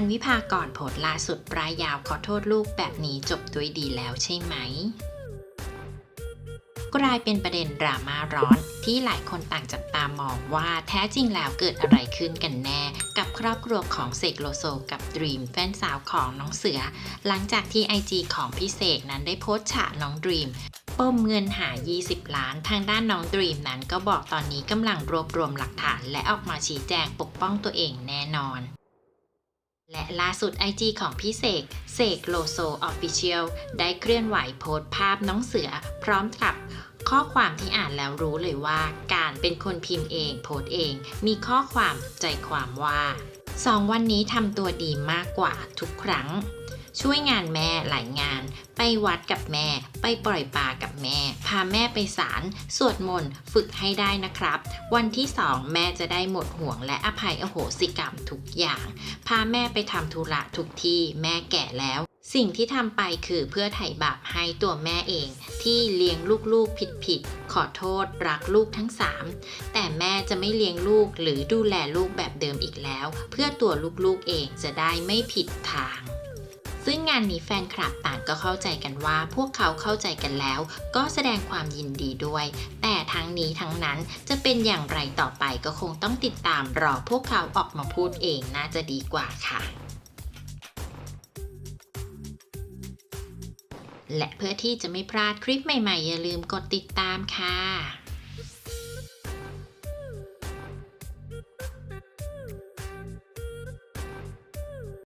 ารวิภากรโพสล่าสุดปลายยาวขอโทษลูกแบบนี้จบด้วยดีแล้วใช่ไหม กลายเป็นประเด็นดราม่าร้อนที่หลายคนต่างจับตามองว่าแท้จริงแล้วเกิดอะไรขึ้นกันแน่ กับครอบครัวของเสกโลโซกับดรีมแฟนสาวของน้องเสือ หลังจากที่ IG ของพี่เสกนั้นได้โพสต์ฉะน้องดรีมปมเงินหา 20 ล้าน ทางด้านน้องดรีมนั้นก็บอกตอนนี้กำลังรวบรวมหลักฐานและออกมาชี้แจงปกป้องตัวเองแน่นอน และล่าสุด IG ของพี่เสก เสกโลโซออฟฟิเชียลได้เคลื่อนไหวโพสต์ภาพน้องเสือ พร้อมกับข้อความที่อ่านแล้วรู้เลยว่าการเป็นคนพิมพ์เองโพสต์เอง มีข้อความใจความว่าสองวันนี้ทำตัวดีมากกว่าทุกครั้ง ช่วยงานแม่หลายงาน ไปวัดกับแม่ ไปปล่อยปลากับแม่ พาแม่ไปศาลสวดมนต์ฝึกให้ได้นะครับ วันที่สองแม่จะได้หมดห่วงและอภัยอโหสิกรรมทุกอย่าง พาแม่ไปทำธุระทุกที่แม่แก่แล้วสิ่งที่ทำไปคือเพื่อไถ่บาปให้ตัวแม่เอง ที่เลี้ยงลูกๆผิดๆขอโทษรักลูกทั้งสามแต่แม่จะไม่เลี้ยงลูกหรือดูแลลูกแบบเดิมอีกแล้ว เพื่อตัวลูกๆเองจะได้ไม่ผิดทาง ซึ่งงานนี้แฟนคลับต่างก็เข้าใจกันว่า พวกเขาเข้าใจกันแล้ว ก็แสดงความยินดีด้วย แต่ทั้งนี้ทั้งนั้นจะเป็นอย่างไรต่อไปก็คงต้องติดตามรอพวกเขาออกมาพูดเองน่าจะดีกว่าค่ะและเพื่อที่จะไม่พลาดคลิปใหม่ๆ อย่าลืมกดติดตามค่ะ